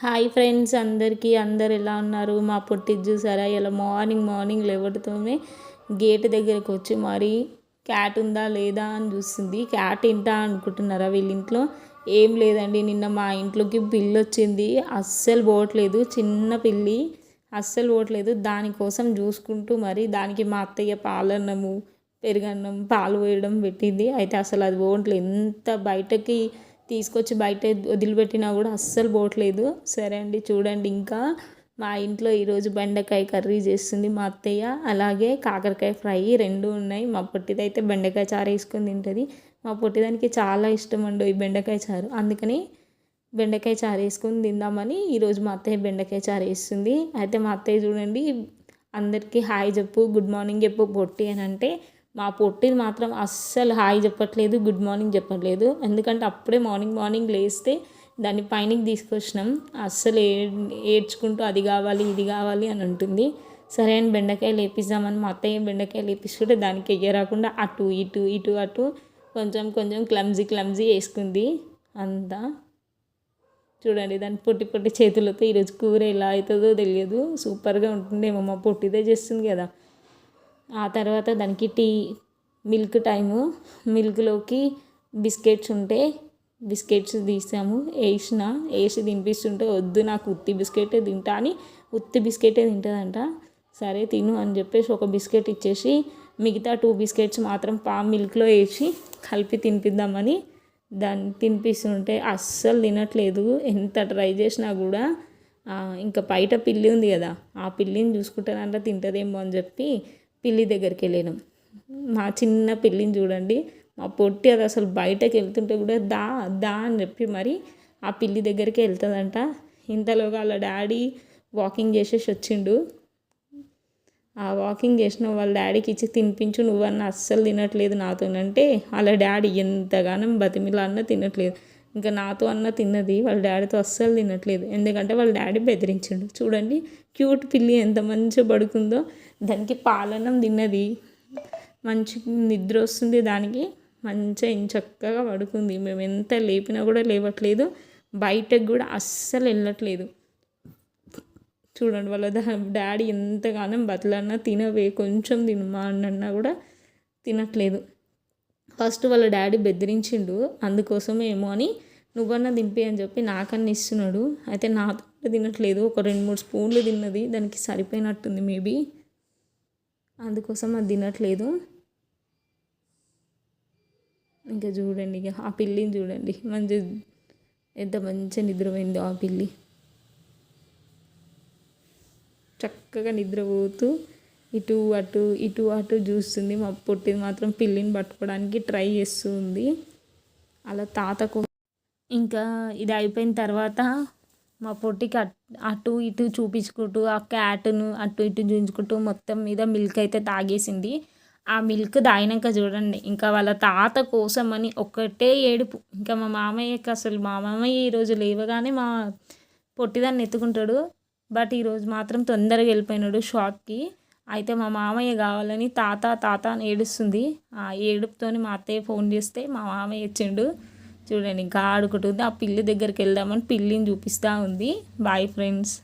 Hi friends అందరికీ అందరు ఎలా ఉన్నారు? మా పొట్టి చూసారా? ఇలా మార్నింగ్ మార్నింగ్ లేవడంతోనే గేట్ దగ్గరకు వచ్చి మరి క్యాట్ ఉందా లేదా అని చూస్తుంది. క్యాట్ ఇంటా అనుకుంటున్నారా వీళ్ళ ఇంట్లో? ఏం లేదండి నిన్న మా ఇంట్లోకి పిల్లి వచ్చింది. అస్సలు పోవట్లేదు. చిన్న పిల్లి అస్సలు పోవట్లేదు. దానికోసం చూసుకుంటూ మరి దానికి మా అత్తయ్య పాలన్నము పెరుగన్నం పాలు పోయడం పెట్టింది. అయితే అసలు అది పోవట్లేదు. ఎంత బయటకి తీసుకొచ్చి బయట వదిలిపెట్టినా కూడా అస్సలు పోవట్లేదు. సరే అండి చూడండి ఇంకా. మా ఇంట్లో ఈరోజు బెండకాయ కర్రీ చేస్తుంది మా అత్తయ్య. అలాగే కాకరకాయ ఫ్రై రెండు ఉన్నాయి. మా పొట్టిదైతే బెండకాయ చారు వేసుకొని తింటుంది. మా పొట్టిదానికి చాలా ఇష్టం అండి ఈ బెండకాయ చారు. అందుకని బెండకాయ చారు వేసుకొని తిందామని ఈరోజు మా అత్తయ్య బెండకాయ చారు వేస్తుంది. అయితే మా అత్తయ్య చూడండి అందరికీ హాయ్ చెప్పు గుడ్ మార్నింగ్ చెప్పు పొట్టి అని అంటే మా పొట్టిది మాత్రం అస్సలు హాయ్ చెప్పట్లేదు గుడ్ మార్నింగ్ చెప్పట్లేదు. ఎందుకంటే అప్పుడే మార్నింగ్ మార్నింగ్ లేస్తే దాన్ని పైనకి తీసుకొచ్చినాం. అస్సలు ఏ ఏడ్చుకుంటూ అది కావాలి ఇది కావాలి అని ఉంటుంది సరే అని బెండకాయలు లేపిద్దామని మా అత్తయ్య బెండకాయలు వేపిస్తుంటే దానికి ఎయ్యరాకుండా అటు ఇటు ఇటు అటు కొంచెం కొంచెం క్లమ్జీ క్లమ్జీ వేసుకుంది అంతా. చూడండి దాని పొట్టి పొట్టి చేతులతో ఈరోజు కూర ఎలా అవుతుందో తెలియదు. సూపర్గా ఉంటుందేమో మా పొట్టిదే చేస్తుంది కదా. ఆ తర్వాత దానికి టీ మిల్క్ టైము. మిల్క్లోకి బిస్కెట్స్ ఉంటే బిస్కెట్స్ తీసాము. వేసిన వేసి తినిపిస్తుంటే వద్దు నాకు ఉత్తి బిస్కెటే తింటా అని ఉత్తి బిస్కెటే తింటుందంట. సరే తిను అని చెప్పేసి ఒక బిస్కెట్ ఇచ్చేసి మిగతా టూ బిస్కెట్స్ మాత్రం పా మిల్క్లో వేసి కలిపి తినిపిద్దామని దాన్ని తినిపిస్తుంటే అస్సలు తినట్లేదు. ఎంత ట్రై చేసినా కూడా ఇంకా బయట పిల్లి ఉంది కదా ఆ పిల్లిని చూసుకుంటానంట తింటుందేమో అని చెప్పి పిల్లి దగ్గరికి వెళ్ళాను. మా చిన్న పిల్లిని చూడండి. మా పొట్టి అది అసలు బయటకు వెళ్తుంటే కూడా దా దా అని చెప్పి మరి ఆ పిల్లి దగ్గరికి వెళ్తుందంట. ఇంతలో వాళ్ళ డాడీ వాకింగ్ చేసేసి వచ్చిండు. ఆ వాకింగ్ చేసిన వాళ్ళ డాడీకి ఇచ్చి తినిపించు నువ్వన్న అస్సలు తినట్లేదు నాతో అంటే వాళ్ళ డాడీ ఎంతగానో బతిమిలా అన్న తినట్లేదు. ఇంకా నాతో అన్న తిన్నది వాళ్ళ డాడీతో అస్సలు తినట్లేదు. ఎందుకంటే వాళ్ళ డాడీ బెదిరించిండు. చూడండి క్యూట్ పిల్లి ఎంత మంచిగా పడుకుందో. దానికి పాలన్నం తిన్నది. మంచి నిద్ర వస్తుంది దానికి. మంచిగా చక్కగా పడుకుంది. మేము ఎంత లేపినా కూడా లేవట్లేదు. బయటకు కూడా అస్సలు వెళ్ళట్లేదు. చూడండి వాళ్ళ డాడీ ఎంతగానో బతలన్నా తినవే కొంచెం తినమా అన్నా కూడా తినట్లేదు. ఫస్ట్ వాళ్ళ డాడీ బెదిరించిండు అందుకోసమేమో ఏమో అని నువ్వన్నా దింపి అని చెప్పి నాకన్నా ఇస్తున్నాడు. అయితే నాతో తినట్లేదు. ఒక రెండు మూడు స్పూన్లు తిన్నది. దానికి సరిపోయినట్టుంది మేబీ. అందుకోసం అది తినట్లేదు. ఇంకా చూడండి ఇక ఆ పిల్లిని చూడండి. మంచి ఎంత మంచిగా నిద్రపోయిందో ఆ పిల్లి. చక్కగా నిద్రపోతూ ఇటు అటు ఇటు అటు చూస్తుంది. మా పొట్టిది మాత్రం పిల్లిని పట్టుకోవడానికి ట్రై చేస్తుంది. అలా తాత ఇంకా ఇది అయిపోయిన తర్వాత మా పొట్టికి అటు ఇటు చూపించుకుంటూ ఆ క్యాట్ను అటు ఇటు చూపించుకుంటూ మొత్తం మీద మిల్క్ అయితే తాగేసింది. ఆ మిల్క్ తాగినాక చూడండి ఇంకా వాళ్ళ తాత కోసం అని ఒక్కటే ఏడుపు. ఇంకా మా మామయ్యకి అసలు మా మామయ్య ఈరోజు లేవగానే మా పొట్టిదాన్ని ఎత్తుకుంటాడు. బట్ ఈరోజు మాత్రం తొందరగా వెళ్ళిపోయినాడు షాప్కి. అయితే మా మామయ్య కావాలని తాత తాత అని ఏడుస్తుంది. ఆ ఏడుపుతోని మా అత్తయ్య ఫోన్ చేస్తే మా మామయ్య ఇచ్చిండు చూడండి ఇంకా ఆడుకుంటుంది. ఆ పిల్లి దగ్గరికి వెళ్దామని పిల్లిని చూపిస్తూ ఉంది. Bye friends